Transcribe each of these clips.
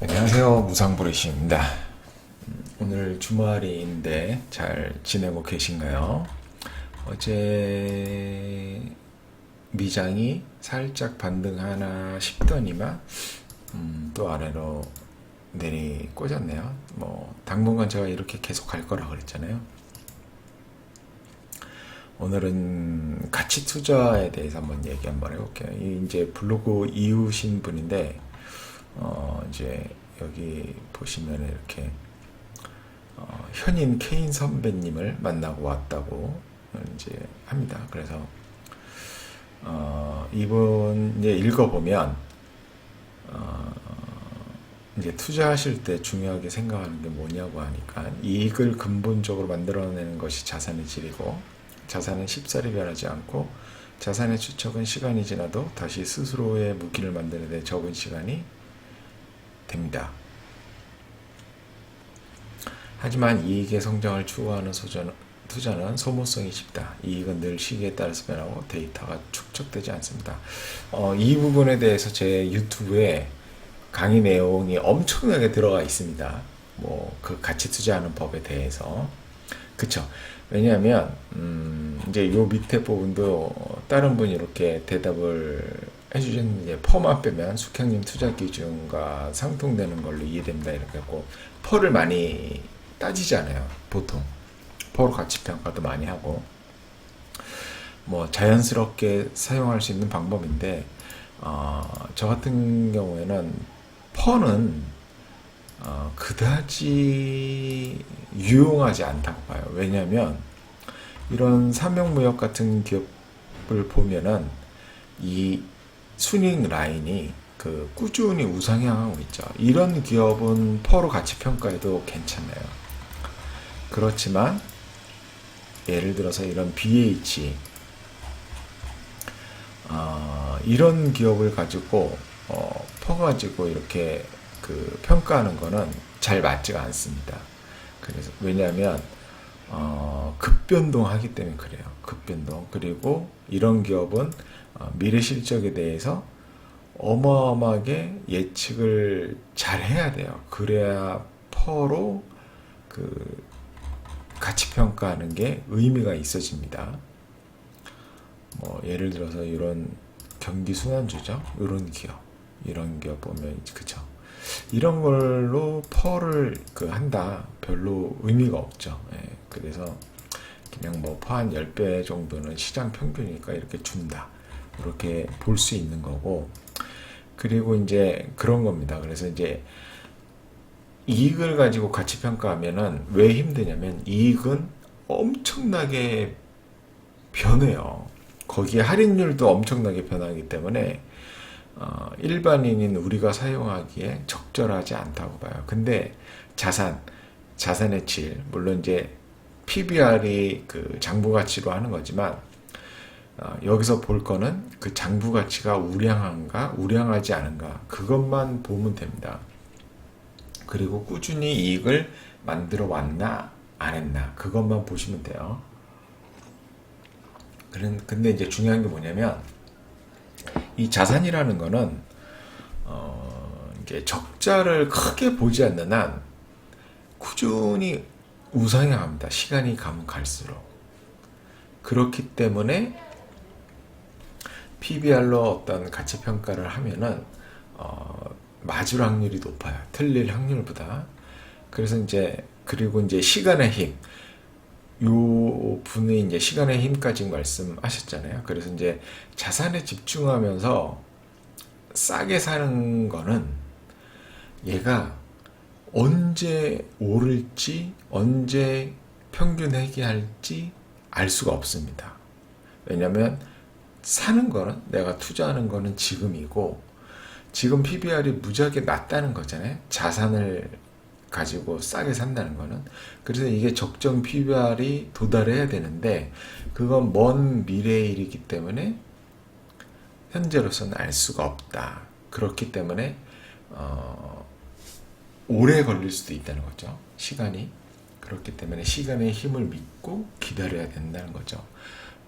안녕하세요 무상브레시입니다 음, 오늘 주말인데 잘 지내고 계신가요? 어제 미장이 살짝 반등하나 싶더니만 음, 또 아래로 내리 꽂았네요 뭐 당분간 제가 이렇게 계속 갈 거라 그랬잖아요 오늘은 가치 투자에 대해서 한번 얘기 한번 해볼게요. 이 이제 블로그 이웃인 분인데, 어, 이제 여기 보시면 이렇게, 어, 현인 케인 선배님을 만나고 왔다고 이제 합니다. 그래서, 어, 이분 이제 읽어보면, 어, 이제 투자하실 때 중요하게 생각하는 게 뭐냐고 하니까 이익을 근본적으로 만들어내는 것이 자산의 질이고 자산은 쉽사리 변하지 않고 자산의 추척은 시간이 지나도 다시 스스로의 무기를 만드는 데 적은 시간이 됩니다. 하지만 이익의 성장을 추구하는 투자는 소모성이 쉽다. 이익은 늘 시기에 따라서 변하고 데이터가 축적되지 않습니다. 어, 이 부분에 대해서 제 유튜브에 강의 내용이 엄청나게 들어가 있습니다. 뭐 그 가치 투자하는 법에 대해서 그쵸? 왜냐하면 음, 이제 요 밑에 부분도 다른 분이 이렇게 대답을 해주셨는데 펄만 빼면 숙향님 투자 기준과 상통되는 걸로 이해됩니다. 이렇게 했고 펄을 많이 따지잖아요 보통. 펄 가치 평가도 많이 하고. 뭐 자연스럽게 사용할 수 있는 방법인데 어, 저 같은 경우에는 펄은 어, 그다지 유용하지 않다고 봐요. 왜냐하면 이런 삼명무역 같은 기업을 보면은 이 순익 라인이 그 꾸준히 우상향하고 있죠. 이런 기업은 퍼로 가치 평가해도 괜찮아요. 그렇지만 예를 들어서 이런 BH 어, 이런 기업을 가지고 어, 퍼 가지고 이렇게 그 평가하는 거는 잘 맞지가 않습니다. 그래서 왜냐하면 어, 급변동하기 때문에 그래요. 급변동 그리고 이런 기업은 어, 미래 실적에 대해서 어마어마하게 예측을 잘 해야 돼요. 그래야 퍼로 그 가치 평가하는 게 의미가 있어집니다. 뭐 예를 들어서 이런 경기 순환주죠. 이런 기업, 이런 기업 보면 그쵸. 이런 걸로 펄을 그 한다 별로 의미가 없죠. 예, 그래서 그냥 뭐 퍼 한 10배 정도는 시장 평균이니까 이렇게 준다. 이렇게 볼 수 있는 거고 그리고 이제 그런 겁니다. 그래서 이제 이익을 가지고 가치 평가하면은 왜 힘드냐면 이익은 엄청나게 변해요. 거기에 할인율도 엄청나게 변하기 때문에 어, 일반인인 우리가 사용하기에 적절하지 않다고 봐요. 근데 자산, 자산의 질, 물론 이제 PBR이 그 장부 가치로 하는 거지만 어, 여기서 볼 거는 그 장부 가치가 우량한가, 우량하지 않은가 그것만 보면 됩니다. 그리고 꾸준히 이익을 만들어 왔나 안 했나 그것만 보시면 돼요. 근데 이제 중요한 게 뭐냐면 이 자산이라는 거는 어, 이제 적자를 크게 보지 않는 한 꾸준히 우상향합니다. 시간이 가면 갈수록 그렇기 때문에 PBR로 어떤 가치 평가를 하면은 어, 맞을 확률이 높아요. 틀릴 확률보다. 그래서 이제 그리고 이제 시간의 힘. 요 분이 이제 시간의 힘까지 말씀하셨잖아요. 그래서 이제 자산에 집중하면서 싸게 사는 거는 얘가 언제 오를지 언제 평균 회귀할지 알 수가 없습니다. 왜냐하면 사는 거는 내가 투자하는 거는 지금이고 지금 PBR이 무지하게 낮다는 거잖아요. 자산을 가지고 싸게 산다는 거는 그래서 이게 적정 PBR이 도달해야 되는데 그건 먼 미래의 일이기 때문에 현재로서는 알 수가 없다. 그렇기 때문에 어, 오래 걸릴 수도 있다는 거죠. 시간이 그렇기 때문에 시간의 힘을 믿고 기다려야 된다는 거죠.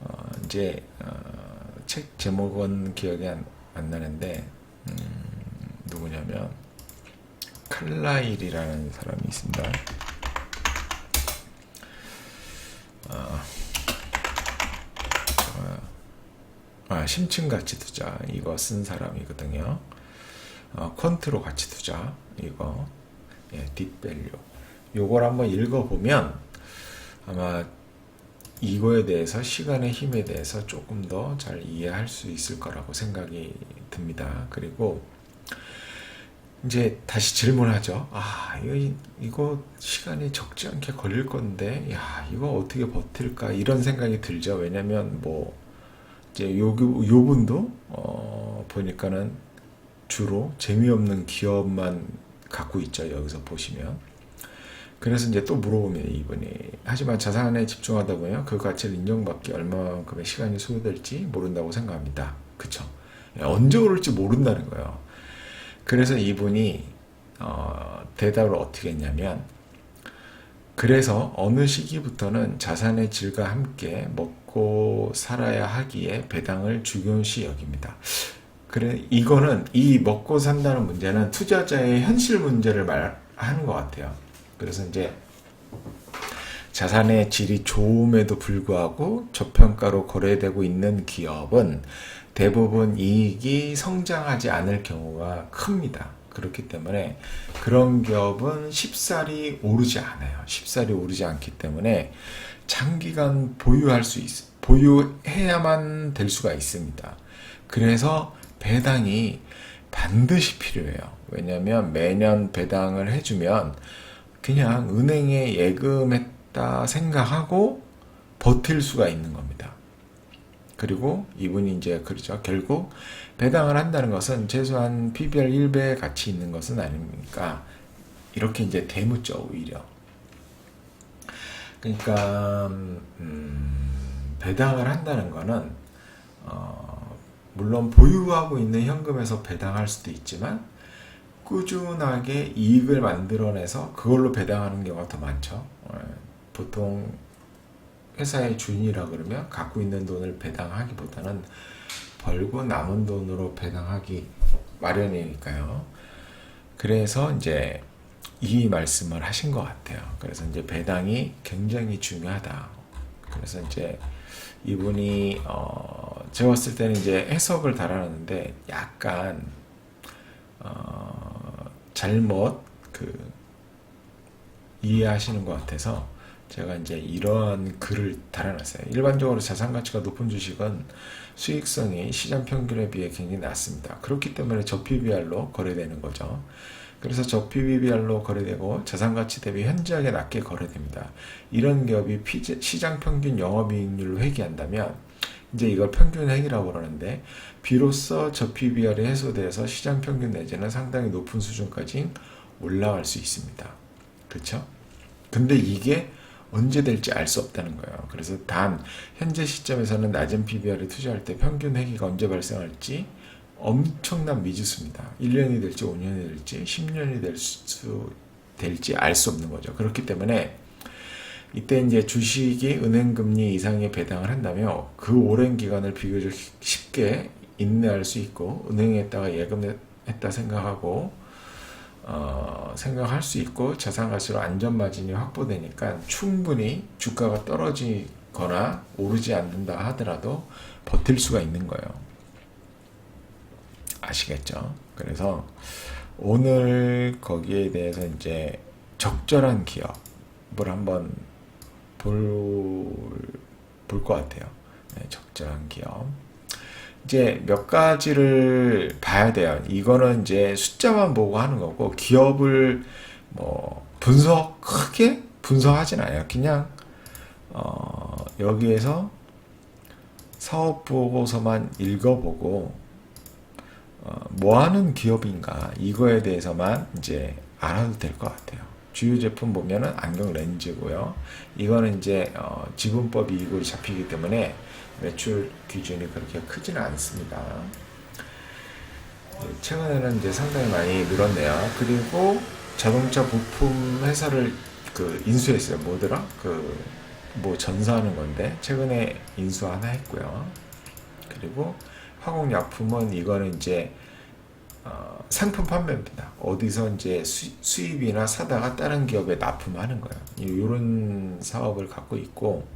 어, 이제 어, 책 제목은 기억이 안, 안 나는데 음, 누구냐면 칼라일이라는 사람이 있습니다. 아, 심층 가치 투자 이거 쓴 사람이거든요. 어, 퀀트로 가치 투자 이거 예, 딥밸류 요걸 한번 읽어보면 아마 이거에 대해서 시간의 힘에 대해서 조금 더 잘 이해할 수 있을 거라고 생각이 듭니다. 그리고 이제 다시 질문하죠. 아, 이거, 이거 시간이 적지 않게 걸릴 건데, 야, 이거 어떻게 버틸까? 이런 생각이 들죠. 왜냐면 뭐, 이제 요, 요 분도, 어, 보니까는 주로 재미없는 기업만 갖고 있죠. 여기서 보시면. 그래서 이제 또 물어보면 이분이 하지만 자산에 집중하다 보면 그 가치를 인정받기 얼마만큼의 시간이 소요될지 모른다고 생각합니다. 그쵸? 예, 언제 오를지 모른다는 거예요. 그래서 이분이 어, 대답을 어떻게 했냐면 그래서 어느 시기부터는 자산의 질과 함께 먹고 살아야 하기에 배당을 중요시 여깁니다. 그래 이거는 이 먹고 산다는 문제는 투자자의 현실 문제를 말하는 것 같아요. 그래서 이제 자산의 질이 좋음에도 불구하고 저평가로 거래되고 있는 기업은 대부분 이익이 성장하지 않을 경우가 큽니다. 그렇기 때문에 그런 기업은 쉽사리 오르지 않아요. 쉽사리 오르지 않기 때문에 장기간 보유할 수 있, 보유해야만 될 수가 있습니다. 그래서 배당이 반드시 필요해요. 왜냐하면 매년 배당을 해주면 그냥 은행에 예금했다 생각하고 버틸 수가 있는 겁니다. 그리고 이분이 이제 그러죠. 결국 배당을 한다는 것은 최소한 PBR 1배의 가치 있는 것은 아닙니까? 이렇게 이제 대묻죠, 오히려. 그러니까 음, 배당을 한다는 거는 어, 물론 보유하고 있는 현금에서 배당할 수도 있지만 꾸준하게 이익을 만들어내서 그걸로 배당하는 경우가 더 많죠. 예, 보통 회사의 주인이라 그러면 갖고 있는 돈을 배당하기보다는 벌고 남은 돈으로 배당하기 마련이니까요. 그래서 이제 이 말씀을 하신 것 같아요. 그래서 이제 배당이 굉장히 중요하다. 그래서 이제 이분이 어 제가 봤을 때는 이제 해석을 달아놨는데 약간 어 잘못 그 이해하시는 것 같아서 제가 이제 이러한 글을 달아놨어요. 일반적으로 자산 가치가 높은 주식은 수익성이 시장 평균에 비해 굉장히 낮습니다. 그렇기 때문에 저PBR로 거래되는 거죠. 그래서 저PBR로 거래되고 자산 가치 대비 현저하게 낮게 거래됩니다. 이런 기업이 시장 평균 영업이익률을 회귀한다면 이제 이걸 평균 회귀라고 그러는데 비로소 저PBR이 해소돼서 시장 평균 내지는 상당히 높은 수준까지 올라갈 수 있습니다. 그렇죠? 근데 이게 언제 될지 알 수 없다는 거예요. 그래서 단 현재 시점에서는 낮은 PBR에 투자할 때 평균 회기가 언제 발생할지 엄청난 미지수입니다. 1년이 될지 5년이 될지 10년이 될 수 될지 알 수 없는 거죠. 그렇기 때문에 이때 이제 주식이 은행 금리 이상의 배당을 한다면 그 오랜 기간을 비교적 쉽게 인내할 수 있고 은행에다가 예금했다 생각하고 어, 생각할 수 있고 자산 가치로 안전 마진이 확보되니까 충분히 주가가 떨어지거나 오르지 않는다 하더라도 버틸 수가 있는 거예요. 아시겠죠? 그래서 오늘 거기에 대해서 이제 적절한 기업을 한번 볼, 볼것 같아요. 네, 적절한 기업. 이제 몇 가지를 봐야 돼요. 이거는 이제 숫자만 보고 하는 거고 기업을 뭐 분석 크게 분석하진 않아요. 그냥 어 여기에서 사업 보고서만 읽어보고 어 뭐 하는 기업인가 이거에 대해서만 이제 알아도 될 것 같아요. 주요 제품 보면은 안경 렌즈고요. 이거는 이제 어 지분법 이익으로 잡히기 때문에 매출 기준이 그렇게 크지는 않습니다. 네, 최근에는 이제 상당히 많이 늘었네요. 그리고 자동차 부품 회사를 그 인수했어요. 뭐더라? 그 뭐 전사하는 건데 최근에 인수 하나 했고요. 그리고 화공약품은 이거는 이제 어, 상품 판매입니다. 어디서 이제 수, 수입이나 사다가 다른 기업에 납품하는 거예요. 이런 사업을 갖고 있고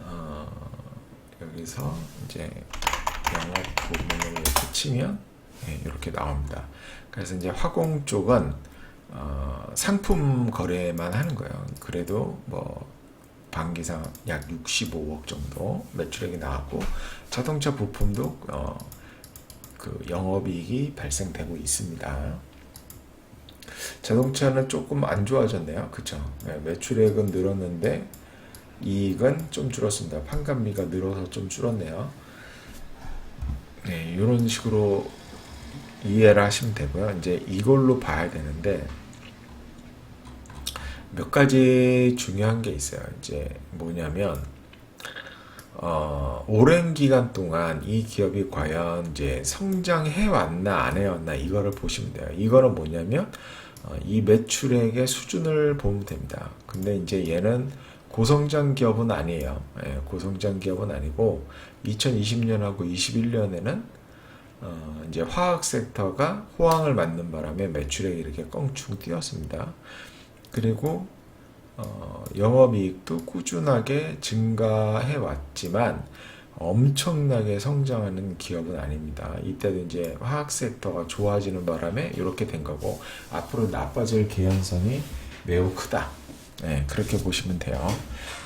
어, 여기서 이제 영업 부분을 이렇게 치면 예, 이렇게 나옵니다. 그래서 이제 화공 쪽은 어, 상품 거래만 하는 거예요. 그래도 뭐 반기상 약 65억 정도 매출액이 나왔고 자동차 부품도 어, 그 영업이익이 발생되고 있습니다. 자동차는 조금 안 좋아졌네요. 그쵸? 네, 매출액은 늘었는데 이익은 좀 줄었습니다. 판관비가 늘어서 좀 줄었네요. 네, 이런 식으로 이해를 하시면 되고요. 이제 이걸로 봐야 되는데 몇 가지 중요한 게 있어요. 이제 뭐냐면 어, 오랜 기간 동안 이 기업이 과연 이제 성장해 왔나 안 해왔나 이거를 보시면 돼요. 이거는 뭐냐면 어, 이 매출액의 수준을 보면 됩니다. 근데 이제 얘는 고성장 기업은 아니에요. 예, 고성장 기업은 아니고 2020년하고 21년에는 어, 이제 화학 섹터가 호황을 맞는 바람에 매출액이 이렇게 껑충 뛰었습니다. 그리고 어, 영업이익도 꾸준하게 증가해 왔지만 엄청나게 성장하는 기업은 아닙니다. 이때도 이제 화학 섹터가 좋아지는 바람에 이렇게 된 거고 앞으로 나빠질 개연성이 매우 크다. 네, 그렇게 보시면 돼요.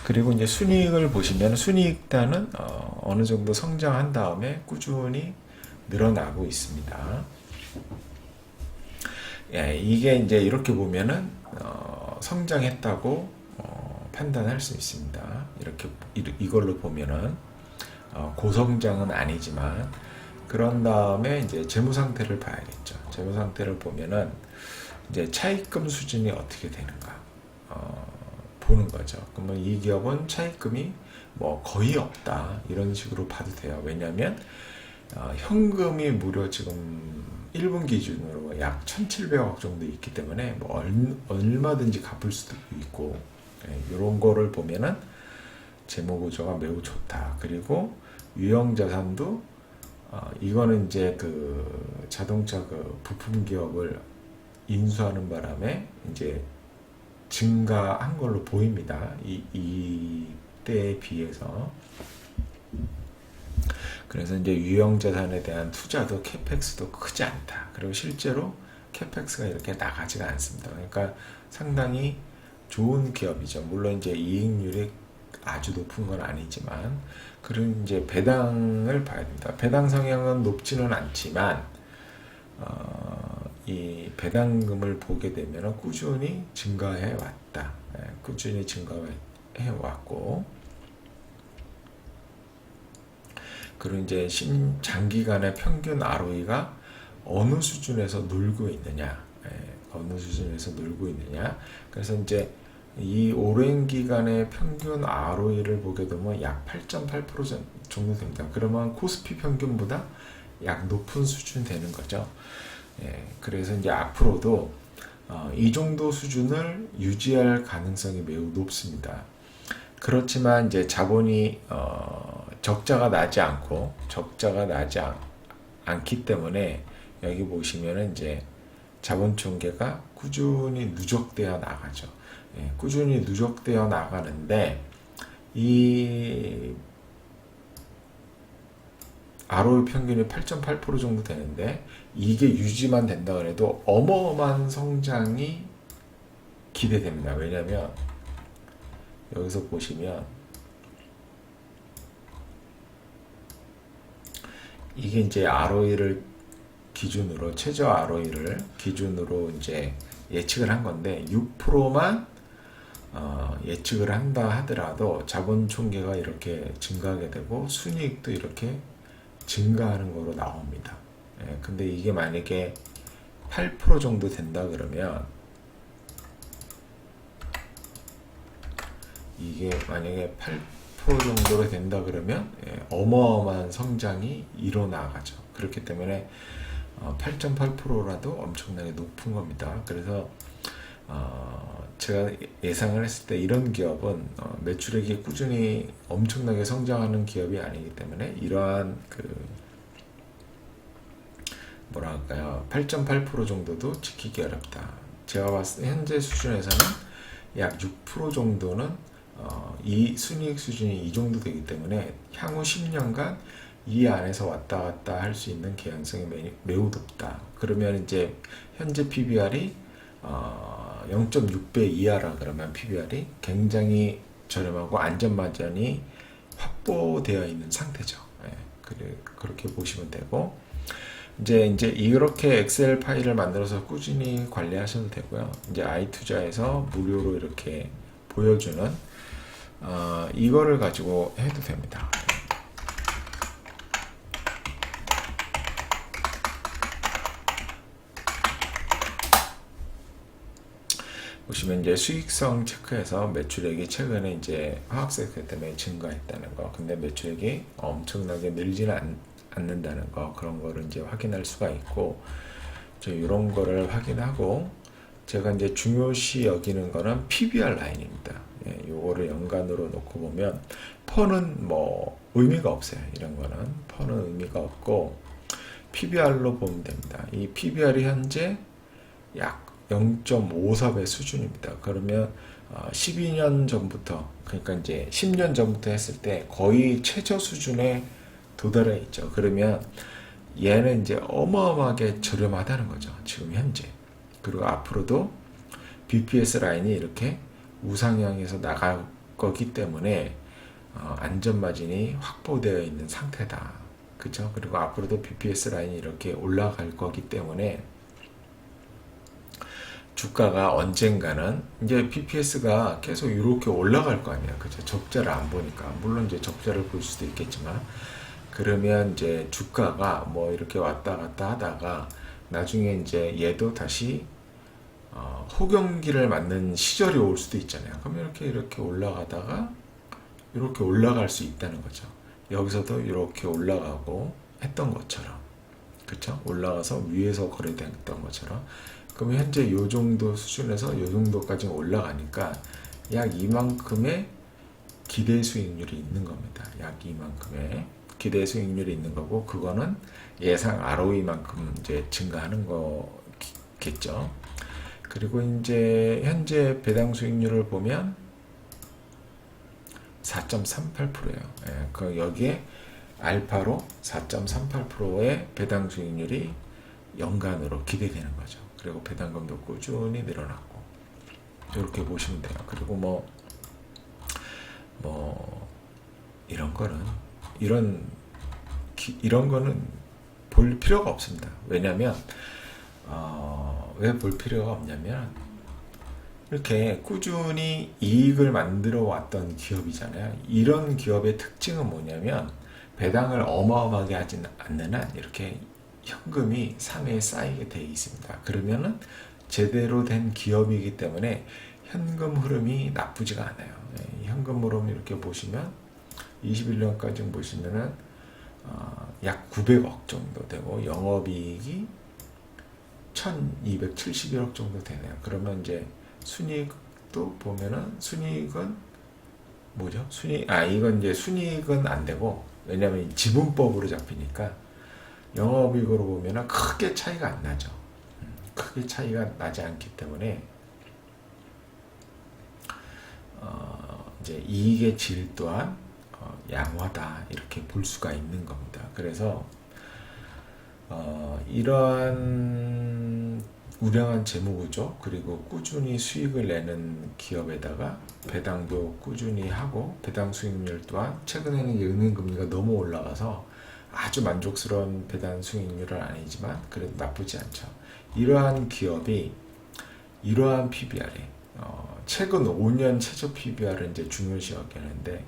그리고 이제 순이익을 보시면 순이익단은 어, 어느 정도 성장한 다음에 꾸준히 늘어나고 있습니다. 예, 이게 이제 이렇게 보면은 어, 성장했다고 어, 판단할 수 있습니다. 이렇게 이- 이걸로 보면은 어, 고성장은 아니지만 그런 다음에 이제 재무 상태를 봐야겠죠. 재무 상태를 보면은 이제 차입금 수준이 어떻게 되는가 어, 보는 거죠. 그러면 이 기업은 차입금이 뭐 거의 없다 이런 식으로 봐도 돼요. 왜냐하면 어, 현금이 무려 지금 1분 기준으로 약 1,700억 정도 있기 때문에 뭐 얼, 얼마든지 갚을 수도 있고 이런 거를 보면은 재무 구조가 매우 좋다. 그리고 유형 자산도 어, 이거는 이제 그 자동차 그 부품 기업을 인수하는 바람에 이제 증가한 걸로 보입니다. 이 이때에 비해서 그래서 이제 유형 자산에 대한 투자도 캐펙스도 크지 않다. 그리고 실제로 캐펙스가 이렇게 나가지가 않습니다. 그러니까 상당히 좋은 기업이죠. 물론 이제 이익률이 아주 높은 건 아니지만 그런 이제 배당을 봐야 됩니다. 배당 성향은 높지는 않지만 어, 이 배당금을 보게 되면 꾸준히 증가해 왔다. 예, 꾸준히 증가해 왔고 그리고 이제 심 장기간의 평균 ROE가 어느 수준에서 놀고 있느냐, 예, 어느 수준에서 놀고 있느냐. 그래서 이제 이 오랜 기간의 평균 ROE를 보게 되면 약 8.8% 정도 됩니다. 그러면 코스피 평균보다 약 높은 수준 되는 거죠. 예, 그래서 이제 앞으로도 어, 이 정도 수준을 유지할 가능성이 매우 높습니다. 그렇지만 이제 자본이 어, 적자가 나지 않고 적자가 나지 않, 않기 때문에 여기 보시면은 이제 자본 총계가 꾸준히 누적되어 나가죠. 예, 꾸준히 누적되어 나가는데 이 ROE 평균이 8.8% 정도 되는데 이게 유지만 된다 그래도 어마어마한 성장이 기대됩니다. 왜냐면 여기서 보시면 이게 이제 ROE를 기준으로 최저 ROE를 기준으로 이제 예측을 한 건데 6%만 어, 예측을 한다 하더라도 자본 총계가 이렇게 증가하게 되고 순이익도 이렇게 증가하는 거로 나옵니다. 예, 근데 이게 만약에 8% 정도 된다 그러면 이게 만약에 8% 정도로 된다 그러면 예, 어마어마한 성장이 일어나가죠. 그렇기 때문에 어, 8.8%라도 엄청나게 높은 겁니다. 그래서 어, 제가 예상을 했을 때 이런 기업은 어, 매출액이 꾸준히 엄청나게 성장하는 기업이 아니기 때문에 이러한 그 뭐랄까요 8.8% 정도도 지키기 어렵다. 제가 봤을 때 현재 수준에서는 약 6% 정도는 어, 이 순이익 수준이 이 정도 되기 때문에 향후 10년간 이 안에서 왔다 갔다 할 수 있는 개연성이 매- 매우 높다. 그러면 이제 현재 PBR이 어, 0.6배 이하라 그러면 PBR이 굉장히 저렴하고 안전마전이 확보되어 있는 상태죠. 예, 그래, 그렇게 보시면 되고 이제 이제 이렇게 엑셀 파일을 만들어서 꾸준히 관리하셔도 되고요. 이제 아이투자에서 무료로 이렇게 보여주는 어, 이거를 가지고 해도 됩니다. 보시면 이제 수익성 체크해서 매출액이 최근에 이제 화학세크 때문에 증가했다는 거. 근데 매출액이 엄청나게 늘지는 않, 않는다는 거. 그런 거를 이제 확인할 수가 있고, 저 이런 거를 확인하고, 제가 이제 중요시 여기는 거는 PBR 라인입니다. 예, 요거를 연간으로 놓고 보면, 퍼는 뭐 의미가 없어요. 이런 거는. 퍼는 의미가 없고, PBR로 보면 됩니다. 이 PBR이 현재 약 0.54배 수준입니다. 그러면 어, 12년 전부터 그러니까 이제 10년 전부터 했을 때 거의 최저 수준에 도달해 있죠. 그러면 얘는 이제 어마어마하게 저렴하다는 거죠. 지금 현재. 그리고 앞으로도 BPS 라인이 이렇게 우상향해서 나갈 거기 때문에 어, 안전 마진이 확보되어 있는 상태다. 그죠? 그리고 앞으로도 BPS 라인이 이렇게 올라갈 거기 때문에 주가가 언젠가는 이제 BPS가 계속 이렇게 올라갈 거 아니야. 그죠? 적자를 안 보니까. 물론 이제 적자를 볼 수도 있겠지만 그러면 이제 주가가 뭐 이렇게 왔다 갔다 하다가 나중에 이제 얘도 다시 어, 호경기를 맞는 시절이 올 수도 있잖아요. 그럼 이렇게 이렇게 올라가다가 이렇게 올라갈 수 있다는 거죠. 여기서도 이렇게 올라가고 했던 것처럼. 그쵸? 올라가서 위에서 거래됐던 것처럼. 그럼 현재 요 정도 수준에서 요 정도까지 올라가니까 약 이만큼의 기대 수익률이 있는 겁니다. 약 이만큼의 기대 수익률이 있는 거고 그거는 예상 ROE만큼 이제 증가하는 거겠죠. 그리고 이제 현재 배당 수익률을 보면 4.38%예요. 예, 그 여기에 알파로 4.38%의 배당 수익률이 연간으로 기대되는 거죠. 그리고 배당금도 꾸준히 늘어났고 이렇게 보시면 돼요. 그리고 뭐, 뭐, 이런 거는, 이런, 기- 이런 거는 볼 필요가 없습니다. 왜냐면, 어, 왜 볼 필요가 없냐면, 이렇게 꾸준히 이익을 만들어 왔던 기업이잖아요. 이런 기업의 특징은 뭐냐면, 배당을 어마어마하게 하진 않는 한, 이렇게 현금이 상에 쌓이게 돼 있습니다. 그러면은 제대로 된 기업이기 때문에 현금 흐름이 나쁘지가 않아요. 예, 이 현금 흐름 이렇게 보시면 21년까지 보시면은 어, 약 900억 정도 되고 영업이익이 1271억 정도 되네요. 그러면 이제 순이익도 보면은 순이익은 뭐죠? 순이익 아 이건 이제 순이익은 안 되고 왜냐면 이 지분법으로 잡히니까 영업이익으로 보면 크게 차이가 안 나죠. 음, 크게 차이가 나지 않기 때문에 어, 이제 이익의 질 또한 어, 양호하다 이렇게 볼 수가 있는 겁니다. 그래서 어, 이러한 우량한 재무구조 그리고 꾸준히 수익을 내는 기업에다가 배당도 꾸준히 하고 배당 수익률 또한 최근에는 이제 은행 금리가 너무 올라가서 아주 만족스러운 배당 수익률은 아니지만 그래도 나쁘지 않죠. 이러한 기업이 이러한 PBR에 어, 최근 5년 최저 PBR을 이제 중요시 여기는데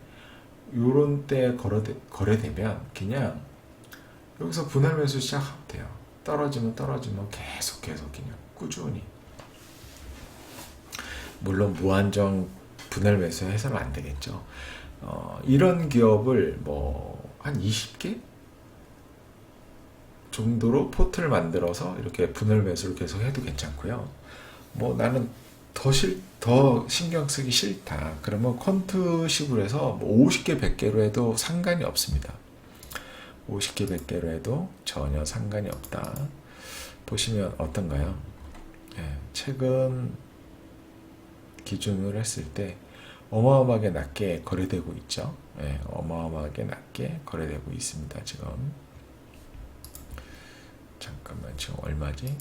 요런 때 거래되, 거래되면 그냥 여기서 분할 매수 시작하면 돼요. 떨어지면 떨어지면 계속 계속 그냥 꾸준히 물론 무한정 분할 매수 해서는 안 되겠죠. 어, 이런 기업을 뭐 한 20개 정도로 포트를 만들어서 이렇게 분할 매수를 계속 해도 괜찮고요. 뭐 나는 더 실, 더 신경 쓰기 싫다. 그러면 퀀트식으로 해서 뭐 50개, 100개로 해도 상관이 없습니다. 50개, 100개로 해도 전혀 상관이 없다. 보시면 어떤가요? 예, 최근 기준으로 했을 때 어마어마하게 낮게 거래되고 있죠. 예, 어마어마하게 낮게 거래되고 있습니다. 지금 잠깐만 지금 얼마지?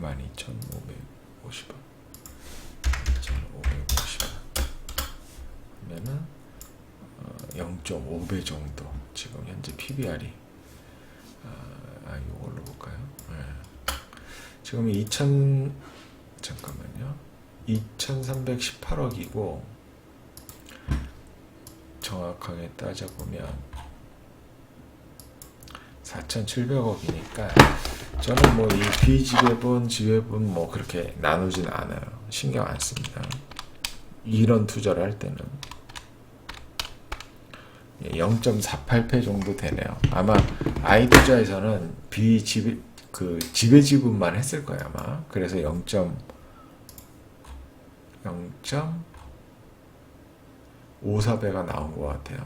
12,550원 2,550원 하면은 어, 0.5배 정도 지금 현재 PBR이 아, 아 이걸로 볼까요? 예. 지금 2,000 잠깐만요. 2,318억이고 정확하게 따져보면 4,700억이니까 저는 뭐 이 비지배분, 지배분 뭐 그렇게 나누진 않아요. 신경 안 씁니다. 이런 투자를 할 때는 0.48배 정도 되네요. 아마 아이 투자에서는 비 지배 그 지배 지분만 했을 거예요 아마. 그래서 0. 0.54배가 나온 것 같아요.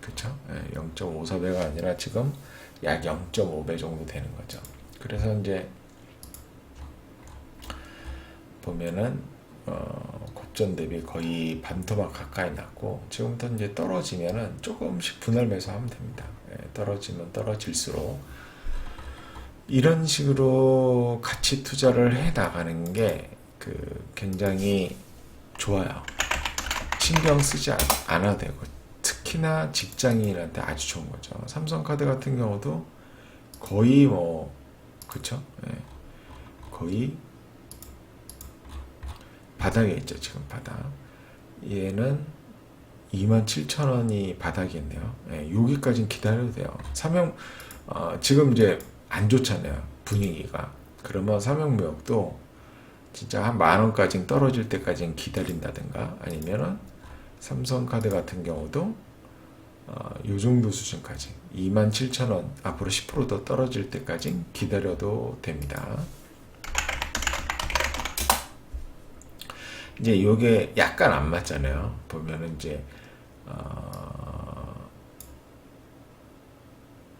그쵸? 네, 0.54배가 아니라 지금 약 0.5배 정도 되는 거죠. 그래서 이제 보면은 어, 고점 대비 거의 반토막 가까이 났고 지금부터 이제 떨어지면은 조금씩 분할 매수하면 됩니다. 예, 떨어지면 떨어질수록 이런 식으로 가치 투자를 해 나가는 게 그 굉장히 좋아요. 신경 쓰지 않- 않아도 되고 특히나 직장인한테 아주 좋은 거죠. 삼성카드 같은 경우도 거의 뭐 그쵸? 예. 거의 바닥에 있죠 지금 바닥. 얘는 27,000원이 바닥이었네요. 예, 여기까지는 기다려도 돼요. 삼형 어, 지금 이제 안 좋잖아요 분위기가. 그러면 삼형무역도 진짜 한 만 원까지 떨어질 때까지는 기다린다든가 아니면은 삼성카드 같은 경우도 어, 요 정도 수준까지 27,000원 앞으로 10%더 떨어질 때까지 기다려도 됩니다. 이제 요게 약간 안 맞잖아요. 보면은 이제 어,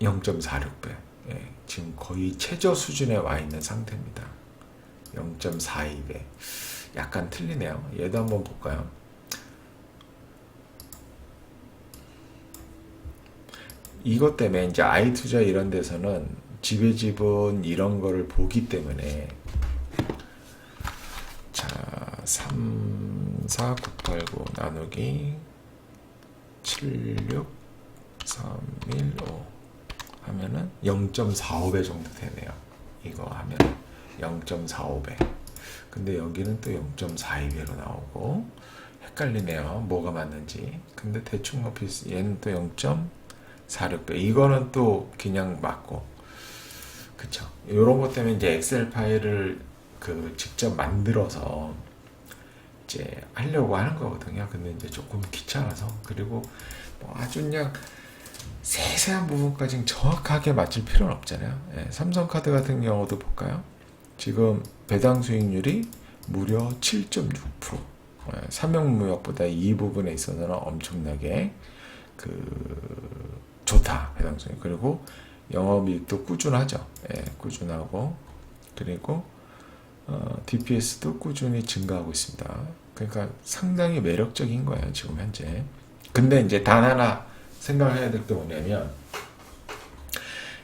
0.46배. 예, 지금 거의 최저 수준에 와 있는 상태입니다. 0.42배. 약간 틀리네요. 얘도 한번 볼까요? 이것 때문에 이제 아이 투자 이런 데서는 지배 지분 이런 거를 보기 때문에 자, 3, 4, 9, 8, 9 나누기 7, 6, 3, 1, 5 하면은 0.45배 정도 되네요. 이거 하면 0.45배. 근데 여기는 또 0.42배로 나오고 헷갈리네요. 뭐가 맞는지. 근데 대충 뭐 비슷. 얘는 또 0.46배. 이거는 또 그냥 맞고. 그쵸. 요런 것 때문에 이제 엑셀 파일을 그 직접 만들어서 이제 하려고 하는 거거든요. 근데 이제 조금 귀찮아서 그리고 뭐 아주 그냥 세세한 부분까지 정확하게 맞출 필요는 없잖아요. 예, 삼성카드 같은 경우도 볼까요? 지금 배당 수익률이 무려 7.6%. 예, 삼형무역보다 이 부분에 있어서는 엄청나게 그 좋다 배당 수익 그리고 영업이익도 꾸준하죠. 예, 꾸준하고 그리고 어, DPS도 꾸준히 증가하고 있습니다. 그러니까 상당히 매력적인 거예요, 지금 현재. 근데 이제 단 하나 생각해야 될 게 뭐냐면,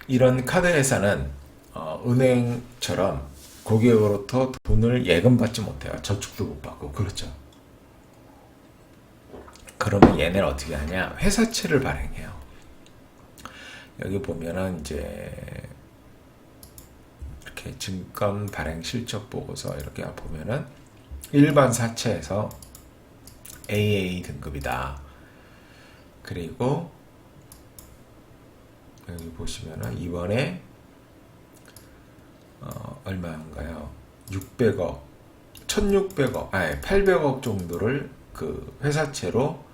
이런 카드 회사는 어, 은행처럼 고객으로부터 돈을 예금 받지 못해요. 저축도 못 받고. 그렇죠. 그러면 얘네는 어떻게 하냐? 회사채를 발행해요. 여기 보면은 이제 이렇게 증권 발행 실적 보고서 이렇게 보면은 일반 사채에서 AA 등급이다. 그리고 여기 보시면은 이번에 어, 얼마인가요? 600억, 1600억, 아니 800억 정도를 그 회사채로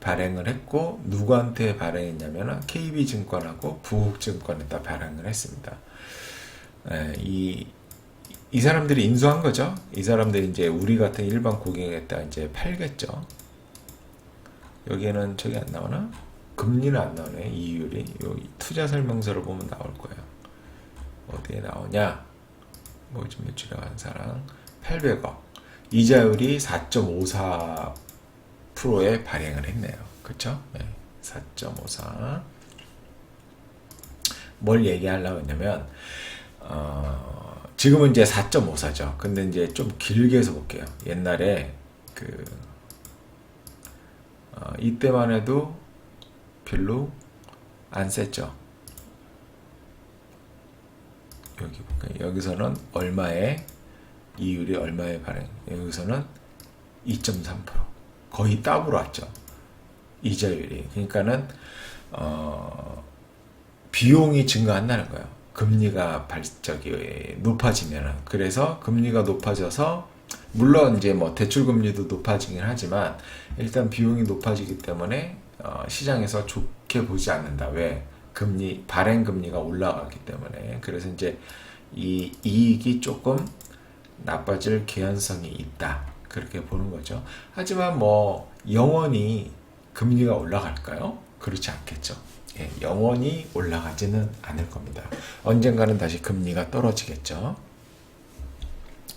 발행을 했고 누구한테 발행했냐면은 KB증권하고 부국증권에다 발행을 했습니다. 예, 이, 이 사람들이 인수한 거죠. 이 사람들이 이제 우리 같은 일반 고객에다 이제 팔겠죠. 여기에는 저기 안 나오나? 금리는 안 나오네. 이율이. 요 투자 설명서를 보면 나올 거예요. 어디에 나오냐? 모집 매출에 관사랑 800억. 이자율이 4.54%에 발행을 했네요. 그쵸? 네, 4.54. 뭘 얘기하려고 했냐면, 어, 지금은 이제 4.54죠. 근데 이제 좀 길게 해서 볼게요. 옛날에 그, 어, 이때만 해도 별로 안 셌죠. 여기 볼까요? 여기서는 얼마에 이율이 얼마에 발행? 여기서는 2.3% 거의 더블 왔죠. 이자율이 그러니까는 어, 비용이 증가한다는 거예요. 금리가 발 저기 높아지면은 그래서 금리가 높아져서 물론 이제 뭐 대출 금리도 높아지긴 하지만 일단 비용이 높아지기 때문에 어, 시장에서 좋게 보지 않는다. 왜? 금리 발행 금리가 올라가기 때문에 그래서 이제 이 이익이 조금 나빠질 개연성이 있다. 그렇게 보는 거죠. 하지만 뭐 영원히 금리가 올라갈까요? 그렇지 않겠죠. 예, 영원히 올라가지는 않을 겁니다. 언젠가는 다시 금리가 떨어지겠죠.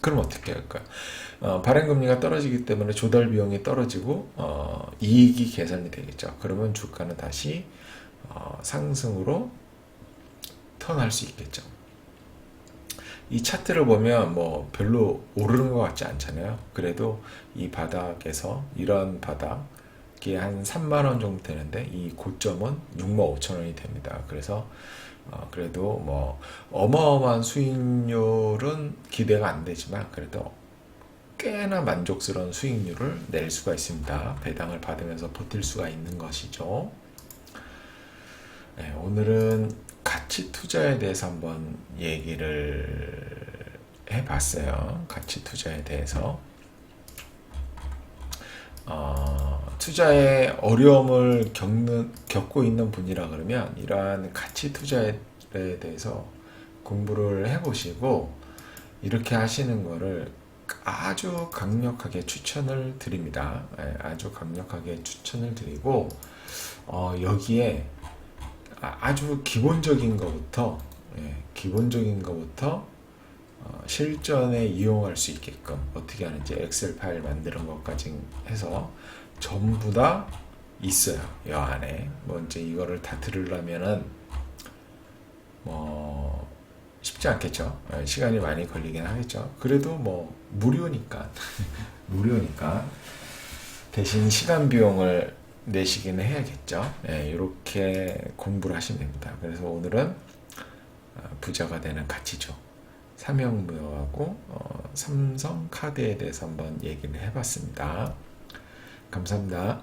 그럼 어떻게 할까요? 어, 발행 금리가 떨어지기 때문에 조달 비용이 떨어지고 어, 이익이 개선이 되겠죠. 그러면 주가는 다시 어, 상승으로 턴할 수 있겠죠. 이 차트를 보면 뭐 별로 오르는 것 같지 않잖아요. 그래도 이 바닥에서 이런 바닥 이한 3만 원 정도 되는데 이 고점은 6만 5천 원이 됩니다. 그래서 어 그래도 뭐 어마어마한 수익률은 기대가 안 되지만 그래도 꽤나 만족스러운 수익률을 낼 수가 있습니다. 배당을 받으면서 버틸 수가 있는 것이죠. 네, 오늘은 가치 투자에 대해서 한번 얘기를 해봤어요. 가치 투자에 대해서. 어, 투자에 어려움을 겪는, 겪고 있는 분이라 그러면 이러한 가치 투자에 대해서 공부를 해보시고 이렇게 하시는 거를 아주 강력하게 추천을 드립니다. 예, 아주 강력하게 추천을 드리고 어, 여기에 아- 아주 기본적인 것부터 예, 기본적인 것부터 어, 실전에 이용할 수 있게끔 어떻게 하는지 엑셀 파일 만드는 것까지 해서 전부 다 있어요. 이 안에 뭐 이제 이거를 다 들으려면은 뭐 쉽지 않겠죠. 예, 시간이 많이 걸리긴 하겠죠. 그래도 뭐 무료니까 무료니까 대신 시간 비용을 내시기는 해야겠죠. 예, 이렇게 공부를 하시면 됩니다. 그래서 오늘은 어, 부자가 되는 가치죠. 삼형무효하고 어, 삼성카드에 대해서 한번 얘기를 해봤습니다. 감사합니다.